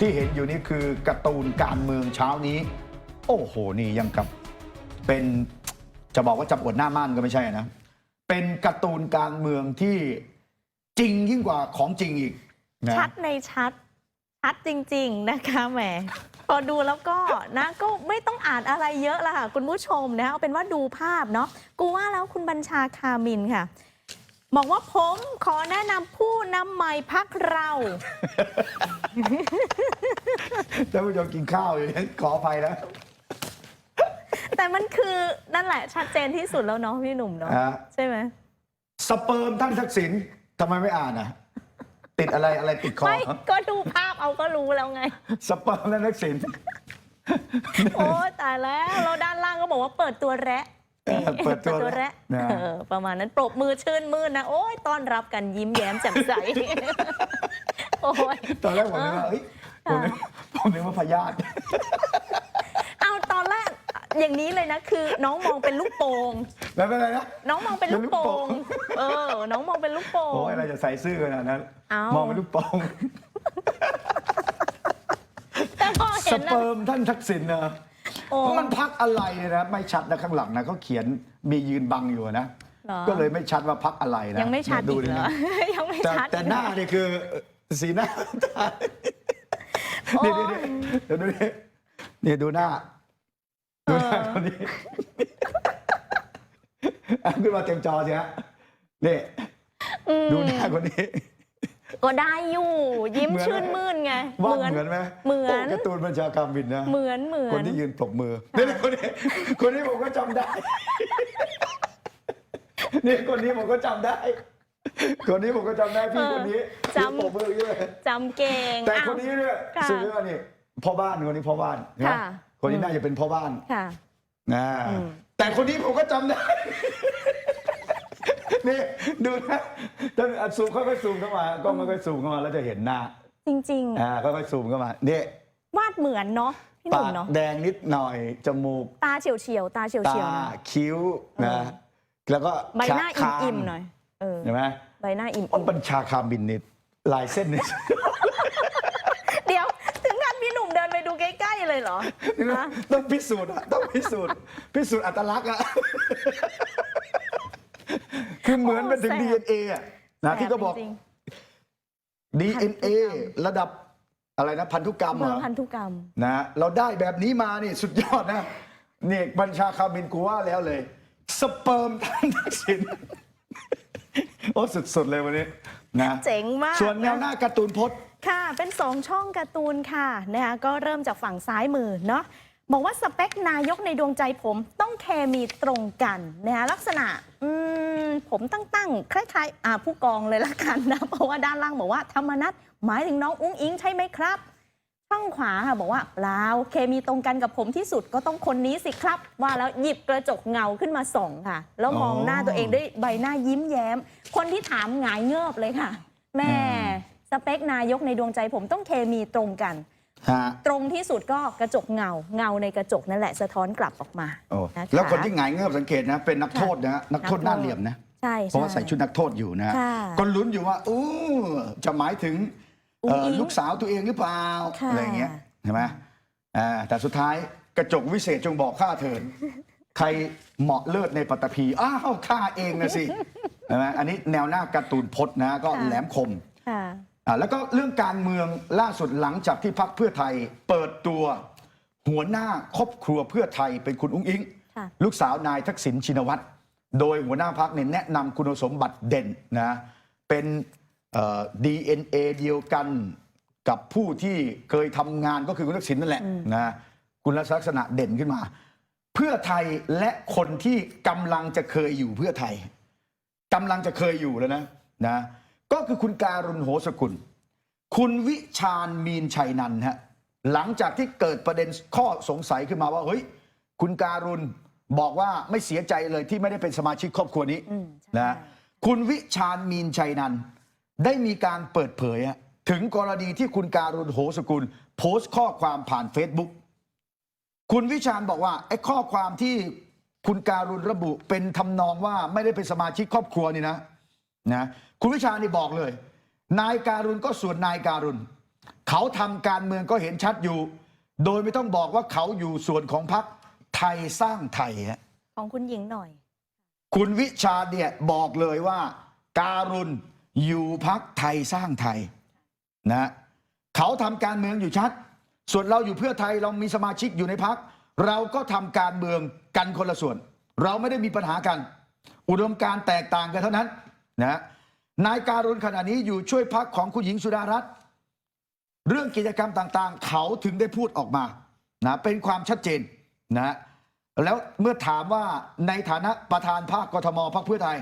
ที่เห็นอยู่นี่คือการ์ตูนการเมืองเช้านี้ โอ้โห นี่ยังกับเป็นจะบอกว่าจับอวดหน้าม่านก็ไม่ใช่นะ เป็นการ์ตูนการเมืองที่จริงยิ่งกว่าของจริงอีกนะชัดในชัด ชัดจริง ๆ นะคะแหมพอดูแล้วก็นะก็ไม่ต้องอ่านอะไรเยอะละค่ะ คุณผู้ชมนะเอาเป็นว่าดูภาพเนาะกูว่าแล้วคุณบัญชาคามินค่ะ บอกว่าผมขอแนะนำผู้นำใหม่พักเรา ท่านผู้ชมกินข้าวอยู่เนี่ยขออภัยนะแต่มันคือนั่นแหละชัดเจนที่สุดแล้วเนาะพี่หนุ่มเนาะฮะใช่ไหมสเปิร์มท่านทักษิณทำไมไม่อ่านอะ ติดอะไรอะไรติดคอ ไม่ก็ดูภาพเอาก็รู้แล้วไง สเปิร์มท่านทักษิณ โอ้ตายแล้วแล้วด้านล่างก็บอกว่าเปิดตัวแระ เออเปิดตัวแระนะ เออประมาณนั้นปรบมือชื่นมื่นนะ โอ้ยต้อนรับกันยิ้มแย้มแจ่มใส โอ้ย ตอนแรกผมนึกว่าเอ้ยผมนึกผมนึกว่าพยาธิ เอาตอนแรกอย่างนี้เลยนะ คือ น้องมองเป็นลูกโป่งแล้วเป็นไรนะ น้องมองเป็นลูกโป่เป็นลูกโป่งงเออ น้องมองเป็นลูกโป่ง โอ้ยอะไรจะใส่ซื่อขนาดนั้น เอ้าม มองเป็นลูกโป่งแต่พอสเห็นนะเปิร์มท่านทักษิณนะโอ้ มันพักอะไรเนี่ยนะไม่ชัดนะข้างหลังนะเขาเขียนมียืนบังอยู่นะ หรอ ก็เลยไม่ชัดว่าพักอะไรนะยังไม่ชัดดูอีกดิเหรอนะยังไม่แต่ชัดแต่หน้าเนี่ยคือสีหน้าโอ้ นี่นี่นี่เดี๋ยวดูนี่นี่ดูหน้า ดูหน้าเออ คนนี้เอาขึ้นมาเต็มจอสิฮะนี่อืมดูหน้าคนนี้ ก็ได้อยู่ ยิ้มเหมือน ชื่นมื่นไงว่าเหมือนไหมเหมือนโการ์ตูนบัญชาการบินนะเหมือนเหมือคนนที่ยืนปรบมือนี่นะคนนี้คนนี้ผมก็จำได้ นี่คนนี้ผมก็จำได้ คนนี้ผมก็จำได้พี่เออคนนี้จำยืนปรบมืออย่างนี้เลยจำเก่งแต่อ้าว คนนี้เนี่ยค่ะซื้ออันนี้พ่อบ้านคนนี้พ่อบ้านนะค่ะ คนนี้น่าจะเป็นพ่อบ้านค่ะ นะอืมแต่คนนี้ผมก็จำได้ นี่ดูนะถ้าอะซูมค่อยๆซูมเข้ามากล้องค่อยๆซูมเข้ามาแล้วจะเห็นหน้าจริง อ่าค่อยๆซูมเข้ามาเนี่ยๆวาดเหมือนเนาะพี่หปานุ่มกเนาะแดงนิดหน่อยจมูกตาเฉียวเฉียวๆตาเฉียวตาเฉียวๆนะคิ้วเอนะอแล้วก็ใบหน้าคางอิ่มๆหน่อยเออเห็นไหมใบหน้าอิ่มอ๋อบัญชาคาบินนี่ลายเส้นนี่ ๆเดี๋ยว ถึงขั้นพี่หนุ่มเดินไปดูใกล้ๆเลยเหรอฮะต้องพิสูจน์อะต้องพิสูจน์พิสูจน์อัตลักษณ์อะ คือเหมือนเป็นถึง โอ้แสบ DNA อะนะที่ก็บอก จริง DNA ระดับอะไรนะ พันธุกรรมๆเหเมืรองอ พันธุกรรมนะเราได้แบบนี้มานี่สุดยอดนะเนี่ยบัญชาคาบินกูว่าแล้วเลย สเปิร์มท่านทักษิณโอ้สุดๆเลยวันนี้นะเจ๋งมากส่วนแนวหน้าการ์ตูนพจน์ ค่ะ เป็น 2 ช่องการ์ตูนค่ะนะคะก็เริ่มจากฝั่งซ้ายมือเนาะ บอกว่าสเปคนายกในดวงใจผมต้องเคมีตรงกันนะคะลักษณะอืมผมตั้งๆคล้ายๆอ่าผู้กองเลยละกันนะ เพราะว่าด้านล่างบอกว่าธรรมนัตหมายถึงน้องอุ้งอิงใช่ไหมครับช่องขวาค่ะบอกว่าเปล่าเคมีตรงกันกับผมที่สุดก็ต้องคนนี้สิครับ ว่าแล้วหยิบกระจกเงาขึ้นมาส่องค่ะ แล้วมองอ๋อหน้าตัวเองด้วยใบหน้ายิ้มแย้ม คนที่ถามหงายเงือบเลยค่ะ แม่อืมสเปคนายกในดวงใจผมต้องเคมีตรงกัน ฮะตรงที่สุดก็กระจกเงาเงาในกระจกนั่นแหละสะท้อนกลับออกมาโอ้นะคะ แล้วคนที่หงายเงือบสังเกตนะเป็นนักโทษนะฮะนักโทษนักโทษหน้าเหลี่ยมนะ ใช่เพราะว่าใส่ชุดนักโทษอยู่นะค่ะ ก็ลุ้นอยู่ว่าอู้จะหมายถึงเอ่ออุ๊งอิ๊งลูกสาวตัวเองหรือเปล่าค่ะ อะไรอย่างเงี้ยใช่ไหมอ่าแต่สุดท้ายกระจกวิเศษจงบอกข้าเถิดใครเหมาะเลิศในปัตตภีอ้าวข้าเองนะสิใช่ไหมอันนี้แนวหน้าการ์ตูนพจน์นะก็แหลมคม ค่ะอ่า แล้วก็เรื่องการเมืองล่าสุดหลังจากที่พักเพื่อไทยเปิดตัวหัวหน้าครอบครัวเพื่อไทยเป็นคุณอุ้งอิงค่ะลูกสาวนายทักษิณชินวัตร โดยหัวหน้าพักเนี่ยแนะนำคุณสมบัติเด่นนะเป็นเอ่อ DNA เดียวกันกับผู้ที่เคยทำงานก็คือคุณทักษิณนั่นแหละนะคุณลักษณะเด่นขึ้นมา เพื่อไทยและคนที่กำลังจะเคยอยู่เพื่อไทยกำลังจะเคยอยู่แล้วนะนะ ก็คือคุณการุณโหสกุล คุณวิชาญมีนชัยนันท์ฮะหลังจากที่เกิดประเด็นข้อสงสัยขึ้นมาว่าเฮ้ยคุณการุณบอกว่าไม่เสียใจเลยที่ไม่ได้เป็นสมาชิกครอบครัวนี้อืมใช่นะคุณวิชาญมีนชัยนันท์ได้มีการเปิดเผยฮะถึงกรณีที่คุณการุณโหสกุล โพสต์ข้อความผ่าน Facebook คุณวิชาญบอกว่าไอ้ข้อความที่คุณการุณระบุเป็นทำนองว่าไม่ได้เป็นสมาชิกครอบครัวนี่นะ นะคุณวิชาญนี่บอกเลย นายการุณก็ส่วนนายการุณเขาทำการเมืองก็เห็นชัดอยู่ โดยไม่ต้องบอกว่าเขาอยู่ส่วนของพรรคไทยสร้างไทยฮะของคุณหญิงหน่อย คุณวิชาเนี่ยบอกเลยว่า การุณอยู่พักไทยสร้างไทยนะเขาทำการเมืองอยู่ชัด ส่วนเราอยู่เพื่อไทยเรามีสมาชิกอยู่ในพักเราก็ทำการเมืองกันคนละส่วน เราไม่ได้มีปัญหากัน อุดมการณ์แตกต่างกันเท่านั้น นะนายการุณขณะนี้อยู่ช่วยพักของคุณหญิงสุดารัตน์เรื่องกิจกรรมต่างๆ เขาถึงได้พูดออกมานะเป็นความชัดเจนนะแล้วเมื่อถามว่าในฐานะประธานภาคกทมพรรคเพื่อไทย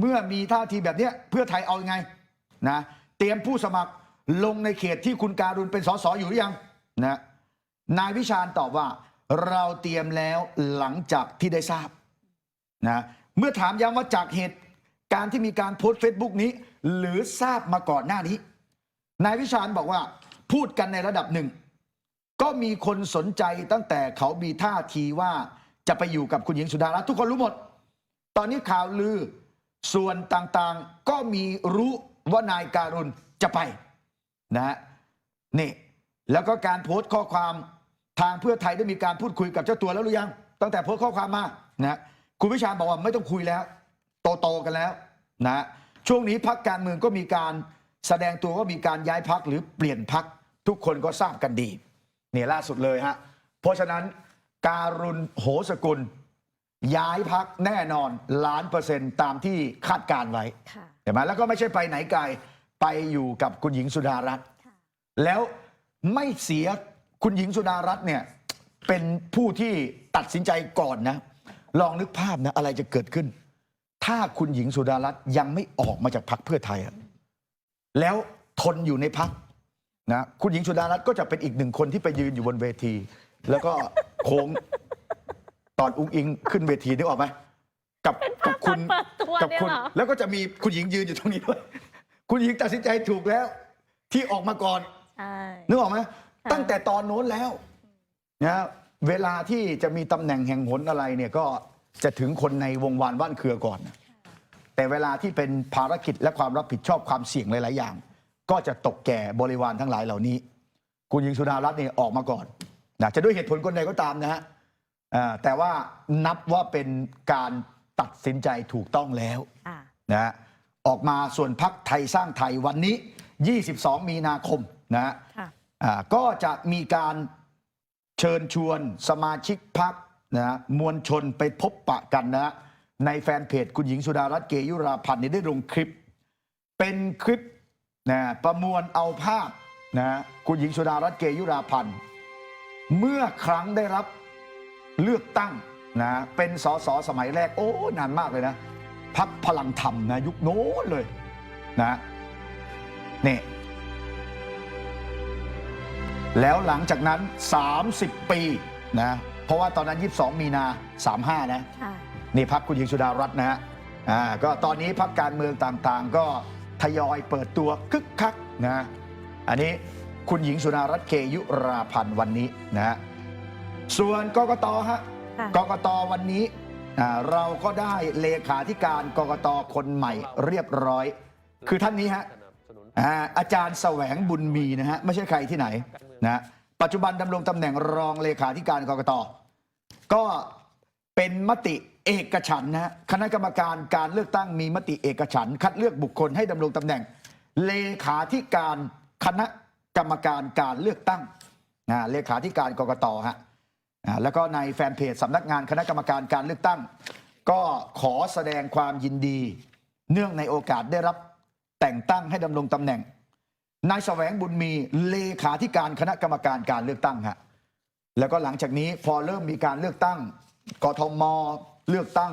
เมื่อมีท่าทีแบบนี้เพื่อไทยเอายังไงนะเตรียมผู้สมัครลงในเขตที่คุณการุณเป็นสสอยู่หรือยังนะนายวิชาญตอบว่าเราเตรียมแล้วหลังจากที่ได้ทราบนะเมื่อถามย้ำว่าจากเหตุ การที่มีการโพสต์เฟซบุ๊กนี้ หรือทราบมาก่อนหน้านี้ นายวิชาญบอกว่าพูดกันในระดับหนึ่ง ก็มีคนสนใจตั้งแต่เขามีท่าทีว่าจะไปอยู่กับคุณหญิงสุดารัตน์ทุกคนรู้หมด ตอนนี้ข่าวลือส่วนต่างๆก็มีรู้ว่านายการุณจะไปนะฮะนี่แล้วก็การโพสต์ข้อความทางเพื่อไทยได้มีการพูดคุยกับเจ้าตัวแล้วหรือยัง ตั้งแต่โพสต์ข้อความมานะฮะคุณวิชาญบอกว่าไม่ต้องคุยแล้ว โตๆกันแล้วนะฮะช่วงนี้พักการเมืองก็มีการแสดงตัวว่ามีการย้ายพักหรือเปลี่ยนพักทุกคนก็ทราบกันดีนี่ล่าสุดเลยฮะเพราะฉะนั้นการุณโหสกุล ย้ายพักแน่นอนล้านเปอร์เซ็นต์ตามที่คาดการไว้ค่ะเห็นไหมแล้วก็ไม่ใช่ไปไหนไกลไปอยู่กับคุณหญิงสุดารัตน์ค่ะแล้วไม่เสียคุณหญิงสุดารัตน์เนี่ยเป็นผู้ที่ตัดสินใจก่อนนะ ลองนึกภาพนะอะไรจะเกิดขึ้น ถ้าคุณหญิงสุดารัตน์ยังไม่ออกมาจากพักเพื่อไทยอะแล้วทนอยู่ในพักนะคุณหญิงสุดารัตน์ก็จะเป็นอีกหนึ่งคนที่ไปยืนอยู่บนเวที แล้วก็โค้งตอนอุ้งอิงขึ้นเวทีนึกออกไหมกับกับคุณเปิดตัวกัเนี่ยคุณเหรอ แล้วก็จะมีคุณหญิงยืนอยู่ตรงนี้ด้วย คุณหญิงตัดสินใจถูกแล้ว ที่ออกมาก่อน ใช่ นึกออกไหมค่ะตั้งแต่ตอนโน้นแล้วนะเวลาที่จะมีตำแหน่งแห่งหนอะไรเนี่ยก็ จะถึงคนในวงวานว่านเครือก่อนนะแต่เวลาที่เป็นภารกิจและความรับผิดชอบความเสี่ยงหลาย ๆ อย่าง ก็จะตกแก่บริวารทั้งหลายเหล่านี้ คุณหญิงสุดารัตน์เนี่ยออกมาก่อนนะจะด้วยเหตุผลคนใดก็ตามนะฮะอ่าแต่ว่านับว่าเป็นการตัดสินใจถูกต้องแล้วอ่านะฮะออกมาส่วนพักไทยสร้างไทยวันนี้ 22 มีนาคมนะฮะค่ะอ่าก็จะมีการเชิญชวนสมาชิกพัก นะฮะมวลชนไปพบปะกันนะฮะในแฟนเพจคุณหญิงสุดารัตน์เกยุราพันธ์เนี่ยได้ลงคลิป เป็นคลิปนะประมวลเอาภาพนะคุณหญิงสุดารัตน์เกยุราพันธ์เมื่อครั้งได้รับเลือกตั้งนะเป็นสสสมัยแรกโอ้นานมากเลยนะพักพลังธรรมนะยุคโน้นเลยนะนี่แล้วหลังจากนั้น 30 ปีนะ เพราะว่าตอนนั้น 22 มีนา 35 นะ ค่ะนี่พักคุณหญิงสุดารัตน์นะฮะอ่าก็ตอนนี้พักการเมืองต่างๆ ก็ทยอยเปิดตัวคึกคักนะอันนี้คุณหญิงสุดารัตน์เกยุราพันธ์วันนี้นะฮะส่วนกกตฮะ ค่ะกกตวันนี้อ่าเราก็ได้เลขาธิการกกตคนใหม่เรียบร้อย คือท่านนี้ฮะอ่าอาจารย์แสวงบุญมีนะฮะไม่ใช่ใครที่ไหนนะปัจจุบันดำรงตำแหน่งรองเลขาธิการกกต ก็เป็นมติเอกฉันนะฮะคณะกรรมการการเลือกตั้งมีมติเอกฉันคัดเลือกบุคคลให้ดำรงตำแหน่ง เลขาธิการคณะกรรมการการเลือกตั้งนะเลขาธิการกกตฮะแล้วก็ในแฟนเพจสำนักงานคณะกรรมการการเลือกตั้ง ก็ขอแสดงความยินดี เนื่องในโอกาสได้รับแต่งตั้งให้ดำรงตำแหน่งนายแสวงบุญมีเลขาธิการคณะกรรมการการเลือกตั้งฮะ แล้วก็หลังจากนี้พอเริ่มมีการเลือกตั้งกทมเลือกตั้ง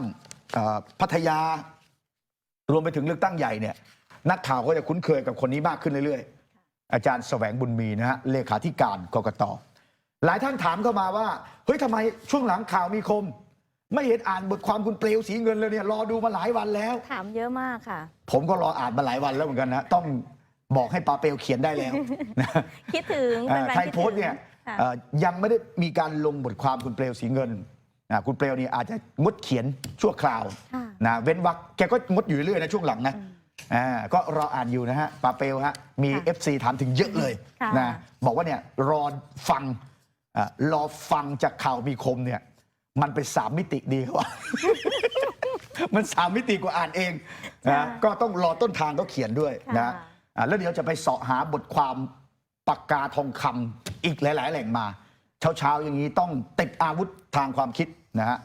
เอ่อพัทยา รวมไปถึงเลือกตั้งใหญ่เนี่ยนักข่าวก็จะคุ้นเคยกับคนนี้มากขึ้นเรื่อยๆ อาจารย์แสวงบุญมีนะฮะเลขาธิการกกตหลายท่านถามเข้ามาว่าเฮ้ยทำไมช่วงหลังข่าวมีคม ไม่เห็นอ่านบทความคุณเปลวสีเงินเลยเนี่ยรอดูมาหลายวันแล้ว ถามเยอะมากค่ะ ผมก็รออ่านมาหลายวันแล้วเหมือนกันนะต้องบอกให้ปาเปลเขียนได้แล้วนะคิดถึงอ่าเป็นแฟนไทยคิดโพสถึต์งเนี่ยค่ะเอ่อ ยังไม่ได้มีการลงบทความคุณเปลวสีเงินนะคุณเปลวนี่อาจจะงดเขียนชั่วคราวค่ะนะเว้นวักแกก็งดอยู่เรื่อยนะช่วงหลังนะอ่าก็รออ่านอยู่นะฮะปาเปลฮะมีค่ะ FC ถามถึงเยอะเลยค่ะนะบอกว่าเนี่ยรอฟังอ่ารอฟังจากข่าวมีคมเนี่ยมันเป็นสามมิติดีเขาว่ามันสามมิติกว่าอ่านเองนะก็ต้องรอต้นทางเขาเขียนด้วยนะอ่าแล้วเดี๋ยวจะไปเสาะหาบทความปากกาทองคำ อีกหลาย ๆ แหล่งมา เช้า ๆ อย่างนี้ต้องติดอาวุธทางความคิดนะฮะ